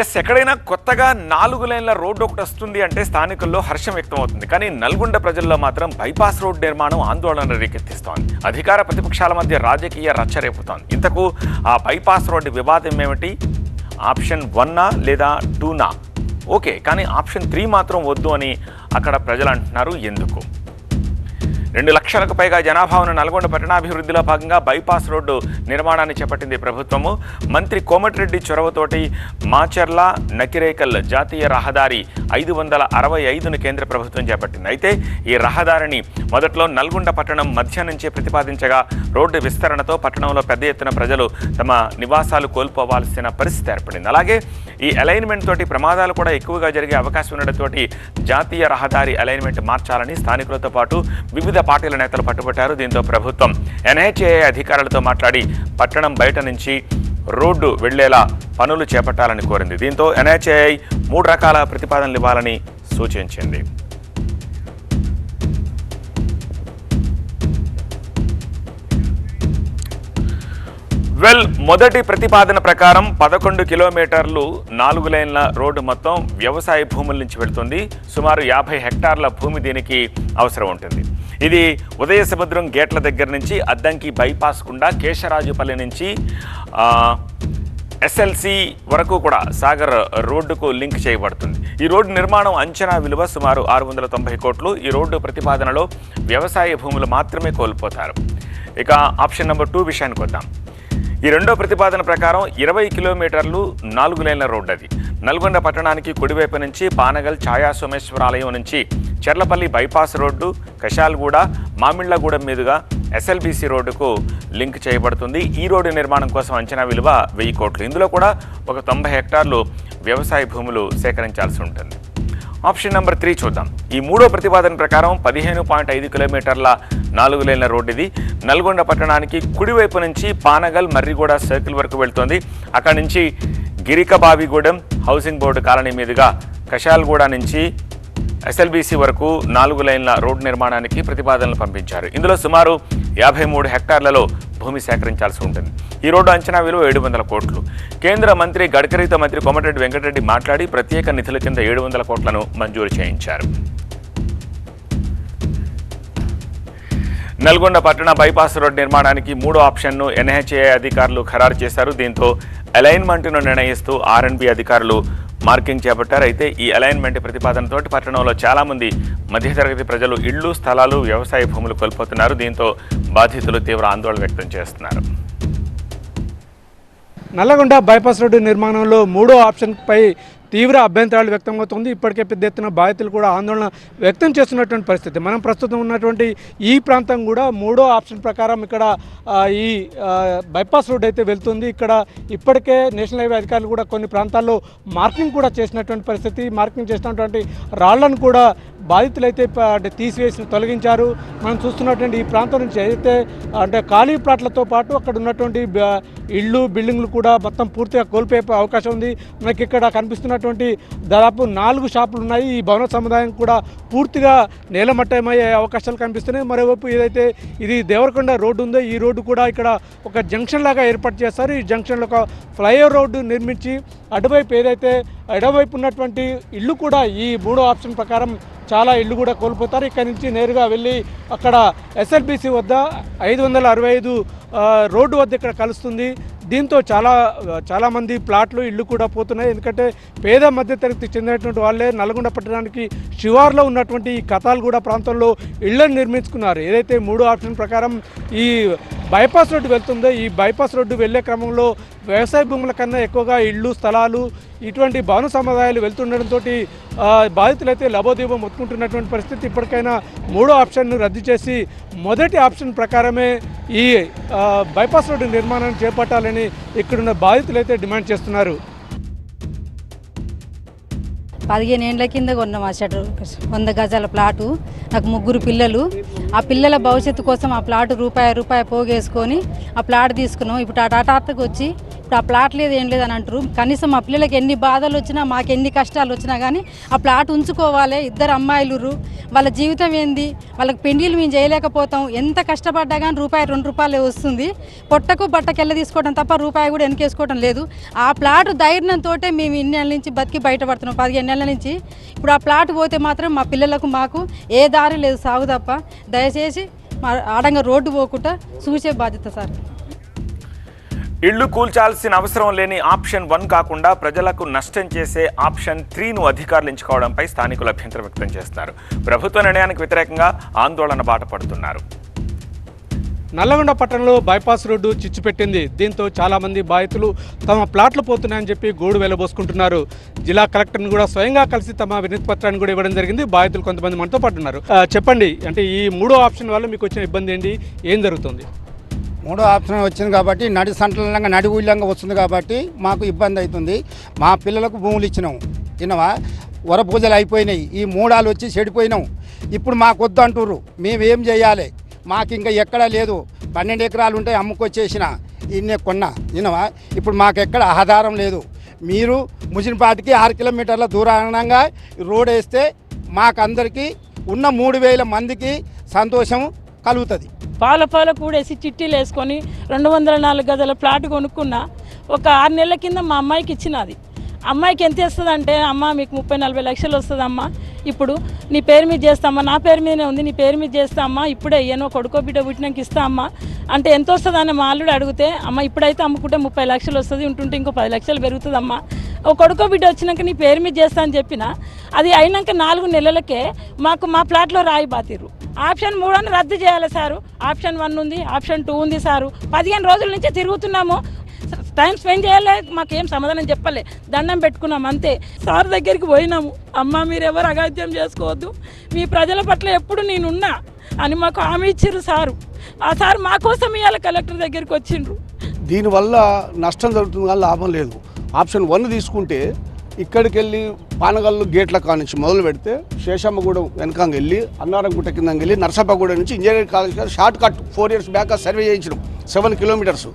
Yes ఎక్కడైనా కొత్తగా నాలుగు లైన్ల రోడ్డు ఒకటి వస్తుంది అంటే స్థానికుల్లో హర్షం వ్యక్తమవుతుంది. కానీ నల్గొండ ప్రజల్లో మాత్రం బైపాస్ రోడ్డు నిర్మాణం ఆందోళన రేకెత్తిస్తోంది. అధికార ప్రతిపక్షాల మధ్య రాజకీయ రచ్చ రేపుతోంది. ఇంతకు ఆ బైపాస్ రోడ్డు వివాదం ఏమిటి? ఆప్షన్ వన్నా లేదా టూనా ఓకే కానీ ఆప్షన్ త్రీ మాత్రం వద్దు అని అక్కడ ప్రజలు అంటున్నారు. ఎందుకు? రెండు లక్షలకు పైగా జనాభా ఉన్న నల్గొండ పట్టణాభివృద్ధిలో భాగంగా బైపాస్ రోడ్డు నిర్మాణాన్ని చేపట్టింది ప్రభుత్వము. మంత్రి కోమటిరెడ్డి చొరవతోటి మాచర్ల నకిరేకల్ జాతీయ రహదారి ఐదు వందల అరవై ఐదును కేంద్ర ప్రభుత్వం చేపట్టింది. అయితే ఈ రహదారిని మొదట్లో నల్గొండ పట్టణం మధ్య నుంచే ప్రతిపాదించగా రోడ్డు విస్తరణతో పట్టణంలో పెద్ద ఎత్తున ప్రజలు తమ నివాసాలు కోల్పోవాల్సిన పరిస్థితి ఏర్పడింది. అలాగే ఈ అలైన్మెంట్ తోటి ప్రమాదాలు కూడా ఎక్కువగా జరిగే అవకాశం ఉండడంతో జాతీయ రహదారి అలైన్మెంట్ మార్చాలని స్థానికులతో పాటు వివిధ పార్టీల నేతలు పట్టుబట్టారు. దీంతో ప్రభుత్వం ఎన్హెచ్ఏ అధికారులతో మాట్లాడి పట్టణం బయట నుంచి రోడ్డు వెళ్ళేలా పనులు చేపట్టాలని కోరింది. దీంతో ఎన్హెచ్ఏఐ మూడు రకాల ప్రతిపాదనలు ఇవ్వాలని సూచించింది. వెల్ మొదటి ప్రతిపాదన ప్రకారం పదకొండు కిలోమీటర్లు నాలుగు లైన్ల రోడ్డు మొత్తం వ్యవసాయ భూముల నుంచి వెళుతుంది. సుమారు యాభై హెక్టార్ల భూమి దీనికి అవసరం ఉంటుంది. ఇది ఉదయ సముద్రం గేట్ల దగ్గర నుంచి అద్దంకి బైపాస్ గుండా కేశరాజుపల్లి నుంచి ఎస్ఎల్సి వరకు కూడా సాగర్ రోడ్డుకు లింక్ చేయబడుతుంది. ఈ రోడ్డు నిర్మాణం అంచనా విలువ సుమారు ఆరు వందల తొంభై కోట్లు. ఈ రోడ్డు ప్రతిపాదనలో వ్యవసాయ భూములు మాత్రమే కోల్పోతారు. ఇక ఆప్షన్ నెంబర్ టూ విషయానికి వద్దాం. ఈ రెండో ప్రతిపాదన ప్రకారం ఇరవై కిలోమీటర్లు నాలుగు లైన్ల రోడ్డు అది నల్గొండ పట్టణానికి కుడివైపు నుంచి పానగల్ ఛాయా సోమేశ్వరాలయం నుంచి చెర్లపల్లి బైపాస్ రోడ్డు కషాల్గూడ మామిళ్ళగూడెం మీదుగా ఎస్ఎల్బీసీ రోడ్డుకు లింక్ చేయబడుతుంది. ఈ రోడ్డు నిర్మాణం కోసం అంచనా విలువ వెయ్యి కోట్లు. ఇందులో కూడా ఒక తొంభై హెక్టార్లు వ్యవసాయ భూములు సేకరించాల్సి ఉంటుంది. ఆప్షన్ నెంబర్ త్రీ చూద్దాం. ఈ మూడో ప్రతిపాదన ప్రకారం పదిహేను పాయింట్ ఐదు కిలోమీటర్ల నాలుగు లేన్ల రోడ్డు ఇది నల్గొండ పట్టణానికి కుడివైపు నుంచి పానగల్ మర్రిగూడ సర్కిల్ వరకు వెళ్తుంది. అక్కడి నుంచి గిరికబావిగూడెం హౌసింగ్ బోర్డు కాలనీ మీదుగా కషాల్గూడ నుంచి ఎస్ఎల్బీసీ వరకు నాలుగు లైన్ల రోడ్డు నిర్మాణానికి ప్రతిపాదనలు పంపించారు. ఇందులో సుమారు యాభై మూడు హెక్టార్లలో భూమి సేకరించాల్సి ఉంటుంది. ఈ రోడ్డు అంచనా విలువ ఏడు వందల కోట్లు. కేంద్ర మంత్రి గడ్కరీతో మంత్రి కోమటిరెడ్డి వెంకటరెడ్డి మాట్లాడి ప్రత్యేక నిధుల కింద ఏడు వందల కోట్లను మంజూరు చేయించారు. నల్గొండ పట్టణ బైపాస్ రోడ్ నిర్మాణానికి మూడో ఆప్షన్ను ఎన్హెచ్ఏ అధికారులు ఖరారు చేశారు. దీంతో అలైన్మెంట్ను నిర్ణయిస్తూ ఆర్ఎన్బి అధికారులు మార్కింగ్ చేపట్టారు. అయితే ఈ అలైన్మెంట్ ప్రతిపాదనతోటి పట్టణంలో చాలామంది మధ్యతరగతి ప్రజలు ఇళ్ళు స్థలాలు వ్యవసాయ భూములు కోల్పోతున్నారు. దీంతో బాధితులు తీవ్ర ఆందోళన వ్యక్తం చేస్తున్నారు. నల్లగొండ బైపాస్ రోడ్డు నిర్మాణంలో మూడో ఆప్షన్పై తీవ్ర అభ్యంతరాలు వ్యక్తమవుతుంది ఇప్పటికే పెద్ద ఎత్తున బాధితులు కూడా ఆందోళన వ్యక్తం చేస్తున్నటువంటి పరిస్థితి. మనం ప్రస్తుతం ఉన్నటువంటి ఈ ప్రాంతం కూడా మూడో ఆప్షన్ ప్రకారం ఇక్కడ ఈ బైపాస్ రోడ్ అయితే వెళ్తుంది. ఇక్కడ ఇప్పటికే నేషనల్ హైవే అధికారులు కూడా కొన్ని ప్రాంతాల్లో మార్కింగ్ కూడా చేసినటువంటి పరిస్థితి. మార్కింగ్ చేసినటువంటి రాళ్ళను కూడా బాధితులైతే అంటే తీసివేసి తొలగించారు. మనం చూస్తున్నటువంటి ఈ ప్రాంతం నుంచి అయితే అంటే ఖాళీ ప్లాట్లతో పాటు అక్కడ ఉన్నటువంటి ఇళ్ళు బిల్డింగ్లు కూడా మొత్తం పూర్తిగా కోల్పోయే అవకాశం ఉంది. మనకి ఇక్కడ కనిపిస్తున్నటువంటి దాదాపు నాలుగు షాపులు ఉన్నాయి. ఈ భవన సముదాయం కూడా పూర్తిగా నేలమట్టమయ్యే అవకాశాలు కనిపిస్తున్నాయి. మరోవైపు ఏదైతే ఇది దేవరకొండ రోడ్డు ఉందో ఈ రోడ్డు కూడా ఇక్కడ ఒక జంక్షన్ లాగా ఏర్పాటు చేస్తారు. ఈ జంక్షన్లో ఒక ఫ్లైఓవర్ రోడ్డు నిర్మించి అటువైపు ఏదైతే ఎడవైపు ఉన్నటువంటి ఇల్లు కూడా ఈ మూడో ఆప్షన్ ప్రకారం చాలా ఇల్లు కూడా కోల్పోతారు. ఇక్కడ నుంచి నేరుగా వెళ్ళి అక్కడ ఎస్ఎల్బిసి వద్ద ఐదు వందల అరవై ఐదు రోడ్డు వద్ద ఇక్కడ కలుస్తుంది. దీంతో చాలా చాలామంది ప్లాట్లు ఇల్లు కూడా పోతున్నాయి. ఎందుకంటే పేద మధ్యతరగతి చెందినటువంటి వాళ్ళే నల్గొండ పట్టణానికి శివార్లో ఉన్నటువంటి ఈ కథాలగూడ ప్రాంతంలో ఇళ్ళను నిర్మించుకున్నారు. ఏదైతే మూడో ఆప్షన్ ప్రకారం ఈ బైపాస్ రోడ్డు వెళ్తుందో. ఈ బైపాస్ రోడ్డు వెళ్ళే క్రమంలో వ్యవసాయ భూముల కన్నా ఎక్కువగా ఇళ్ళు స్థలాలు ఇటువంటి భవన సముదాయాలు వెళ్తుండడంతో బాధితులైతే లబోదీపం మొత్తుకుంటున్నటువంటి పరిస్థితి. ఇప్పటికైనా మూడో ఆప్షన్ను రద్దు చేసి మొదటి ఆప్షన్ ప్రకారమే ఈ బైపాస్ రోడ్డు నిర్మాణాన్ని చేపట్టాలని ఇక్కడున్న బాధితులైతే డిమాండ్ చేస్తున్నారు. పదిహేను ఏండ్ల కింద కొన్నాం ఆ షటర్ వంద గజాల ప్లాటు. నాకు ముగ్గురు పిల్లలు. ఆ పిల్లల భవిష్యత్తు కోసం ఆ ప్లాట్ రూపాయి రూపాయి పోగేసుకొని ఆ ప్లాట్ తీసుకున్నాం. ఇప్పుడు ఆ టాటాకు వచ్చి ఇప్పుడు ఆ ప్లాట్ లేదు ఏం లేదు అని అంటారు. కనీసం మా పిల్లలకి ఎన్ని బాధలు వచ్చినా మాకు ఎన్ని కష్టాలు వచ్చినా కానీ ఆ ప్లాట్ ఉంచుకోవాలి. ఇద్దరు అమ్మాయిలు వాళ్ళ జీవితం ఏంది? వాళ్ళకి పెండిలు మేము చేయలేకపోతాం. ఎంత కష్టపడ్డా కానీ రూపాయి రెండు రూపాయలు వస్తుంది. పొట్టకు బట్టకెళ్ళ తీసుకోవడం తప్ప రూపాయి కూడా వెనకేసుకోవడం లేదు. ఆ ప్లాట్ ధైర్యంతో మేము ఇన్ని నెలల నుంచి బతికి బయటపడుతున్నాం. పదిహేను నెలల నుంచి. ఇప్పుడు ఆ ప్లాట్ పోతే మాత్రం మా పిల్లలకు మాకు ఏ దారి లేదు సాగు తప్ప. దయచేసి మా ఆడంగా రోడ్డు పోకుండా చూసే బాధ్యత సార్. ఇళ్ళు కూల్చాల్సిన అవసరం లేని ఆప్షన్ వన్ కాకుండా ప్రజలకు నష్టం చేసే ఆప్షన్ త్రీను అధికారులు ఎంచుకోవడంపై స్థానికులు అభ్యంతరం వ్యక్తం చేస్తున్నారు. ప్రభుత్వ నిర్ణయానికి వ్యతిరేకంగా ఆందోళన బాట పడుతున్నారు. నల్లగొండ పట్టణంలో బైపాస్ రోడ్డు చిచ్చుపెట్టింది దీంతో చాలామంది బాధితులు తమ ప్లాట్లు పోతున్నాయని చెప్పి గోడు వెలబోసుకుంటున్నారు. జిల్లా కలెక్టర్ని కూడా స్వయంగా కలిసి తమ వినతి పత్రాన్ని కూడా ఇవ్వడం జరిగింది. బాధితులు కొంతమంది మనతో పాటు ఉన్నారు. చెప్పండి. అంటే ఈ మూడో ఆప్షన్ వల్ల మీకు వచ్చిన ఇబ్బంది ఏంటి? ఏం జరుగుతుంది? మూడో ఆప్షన్ వచ్చింది కాబట్టి నడి సంటలంగా నడి ఊళ్ళంగా వస్తుంది కాబట్టి మాకు ఇబ్బంది అవుతుంది. మా పిల్లలకు భూములు ఇచ్చినాము ఇన్నవా వర పూజలు అయిపోయినాయి. ఈ మూడాలు వచ్చి చెడిపోయినాం. ఇప్పుడు మాకు వద్దు అంటుర్రు. మేమేం చేయాలి? మాకు ఇంకా ఎక్కడా లేదు. పన్నెండు ఎకరాలు ఉంటే అమ్ముకొచ్చేసిన ఇన్నే కొన్నా. ఇన్నవా ఇప్పుడు మాకు ఎక్కడ ఆధారం లేదు. మీరు ముజినపాటికి ఆరు కిలోమీటర్ల దూరంగా రోడ్ వేస్తే మాకందరికీ ఉన్న మూడు వేల మందికి సంతోషం కలుగుతుంది. పాల పాల కూడేసి చిట్టీలు వేసుకొని రెండు వందల నాలుగు గదుల ప్లాట్ కొనుక్కున్నా ఒక ఆరు నెలల కింద మా అమ్మాయికి ఇచ్చినది. అమ్మాయికి ఎంత ఇస్తుంది అంటే అమ్మ మీకు ముప్పై నలభై లక్షలు వస్తుంది అమ్మ ఇప్పుడు నీ పేరు మీద చేస్తామ్మా నా పేరు మీదనే ఉంది నీ పేరు మీద చేస్తామ్మా ఇప్పుడే ఏనో కొడుకో బిడ్డ పుట్టినాక ఇస్తా అమ్మా అంటే ఎంత వస్తుంది అని మా అల్లుడు అడిగితే అమ్మ ఇప్పుడైతే అమ్ముకుంటే ముప్పై లక్షలు వస్తుంది ఉంటుంటే ఇంకో పది లక్షలు పెరుగుతుంది ఒక కొడుకో బిడ్డ వచ్చినాక నీ పేరు మీద చేస్తా అని చెప్పిన అది అయినాక నాలుగు నెలలకే మాకు మా ప్లాట్లో రాయి బాతిరు ఆప్షన్ మూడు అని రద్దు చేయాలి సారు. ఆప్షన్ వన్ ఉంది ఆప్షన్ టూ ఉంది సారు. పదిహేను రోజుల నుంచి తిరుగుతున్నాము. టైం స్పెండ్ చేయలే మాకేం సమాధానం చెప్పలే. దండం పెట్టుకున్నాం అంతే. సార్ దగ్గరికి పోయినాము. అమ్మ మీరెవరు అగాధ్యం చేసుకోవద్దు. మీ ప్రజల పట్ల ఎప్పుడు నేనున్నా అని మాకు హామీ ఇచ్చారు సారు. ఆ సార్ మా కోసం ఇవాళ కలెక్టర్ దగ్గరికి వచ్చిండ్రు. దీనివల్ల నష్టం జరుగుతుంది కానీ లాభం లేదు. ఆప్షన్ వన్ తీసుకుంటే ఇక్కడికి వెళ్ళి పానగల్లు గేట్ల కానించి మొదలు పెడితే శేషమ్మగూడెం వెనకంగా వెళ్ళి అన్నారంగుట్ట కింద వెళ్ళి నరసప్పగూడెం నుంచి engineering college shortcut four years back survey చేయించడం సెవెన్ కిలోమీటర్స్.